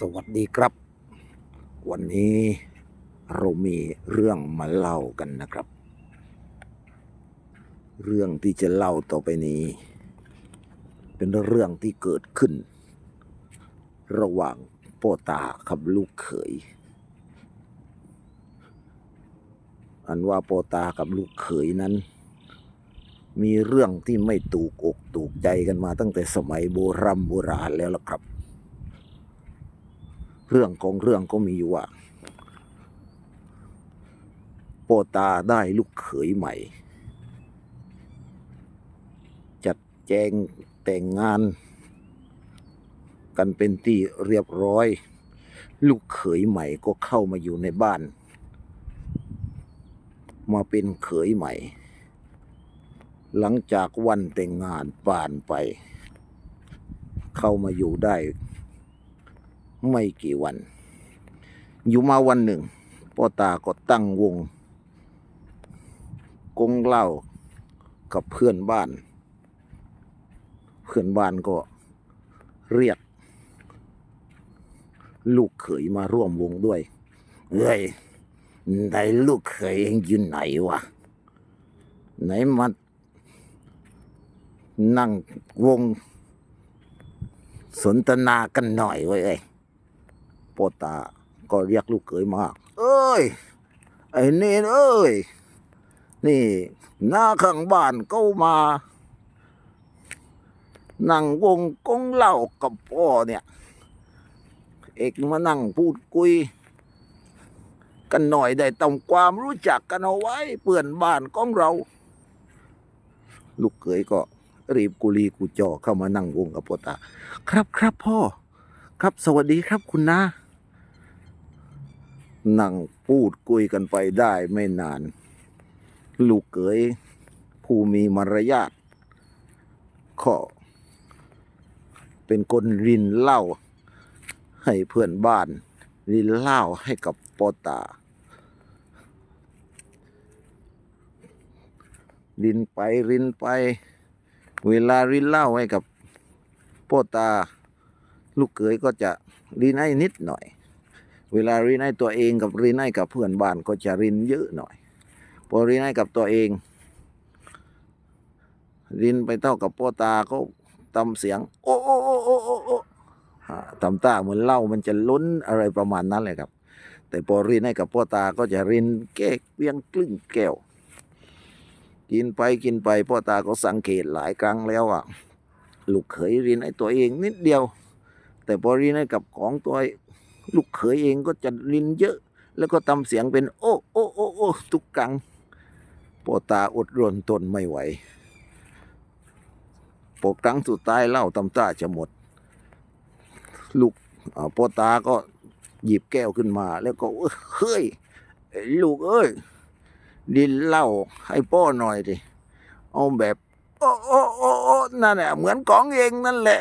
สวัสดีครับ วันนี้เรามีเรื่องมาเล่ากันนะครับ เรื่องที่จะเล่าต่อไปนี้ เป็นเรื่องที่เกิดขึ้น ระหว่างโปตากับลูกเขย อันว่าโปตากับลูกเขยนั้น มีเรื่องที่ไม่ถูกอกถูกใจกันมาตั้งแต่สมัยโบรโบราณแล้วล่ะครับ เรื่องของเรื่องก็มีอยู่ว่าโปตาได้ลูกเขยใหม่ จัดแจงแต่งงาน กันเป็นที่เรียบร้อย ลูกเขยใหม่ก็เข้ามาอยู่ในบ้าน มาเป็นเขยใหม่ หลังจากวันแต่งงานผ่านไป เข้ามาอยู่ได้ ไม่กี่วัน อยู่มาวันหนึ่งพ่อตาก็ตั้งวง กงเหล้ากับเพื่อนบ้าน เพื่อนบ้านก็เรียก ลูกเขยมาร่วมวงด้วย เฮ้ยไหนลูกเขยเองอยู่ไหนวะ ไหนมานั่งวงสนทนากันหน่อยเว้ย เอ้ยโปตา ก็เรียกลูกเขยมาเอ้ย ไอ้เนนเอ้ย นี่หน้าข้างบ้านก็มา นั่งวงกงเหล้ากับพ่อเนี่ย เอกมานั่งพูดคุย กันหน่อยได้ทำความรู้จักกันเอาไว้เพื่อนบ้านของเรา ลูกเขยก็รีบกุลีกูจอเข้ามานั่งวงกับโปตา ครับครับพ่อ ครับสวัสดีครับคุณนา นั่งพูดคุยกันไปได้ไม่นาน ลูกเขยผู้มีมารยาทก็เป็นคนรินเหล้าให้เพื่อนบ้าน รินเหล้าให้กับปอตา รินไปรินไป เวลารินเหล้าให้กับปอตา ลูกเขยก็จะรินให้นิดหน่อย เวลารินให้ตัวเองกับรินให้กับเพื่อนบ้านก็จะรินเยอะหน่อย พอรินให้กับตัวเอง รินไปเท่ากับพ่อตาก็ทำเสียง โอ้โอ้โอ้โอ้โอ้โอ้อ่าทำตาเหมือนเหล้ามันจะล้นอะไรประมาณนั้นเลยครับ แต่พอรินให้กับพ่อตาก็จะรินแก้เพียงครึ่งแก้ว กินไปกินไปพ่อตาก็สังเกตหลายครั้งแล้วอะลูกเขยรินให้ตัวเองนิดเดียว แต่พอรินให้กับของตัว ลูกเขยเองก็จะรินเยอะ แล้วก็ทำเสียงเป็น โอ้โอ้โอ้โอ้ทุกครั้งพ่อตาอดรนทนไม่ไหวพอครั้งสุดท้ายเล้าตำตาจะหมด ลูกพ่อตาก็หยิบแก้วขึ้นมา แล้วก็เฮ้ยลูกเอ้ยดินเล้าให้พ่อหน่อยดิเอาแบบโอ้โอ้โอ้โอ้นั่นแหละเหมือนของเองนั่นแหละ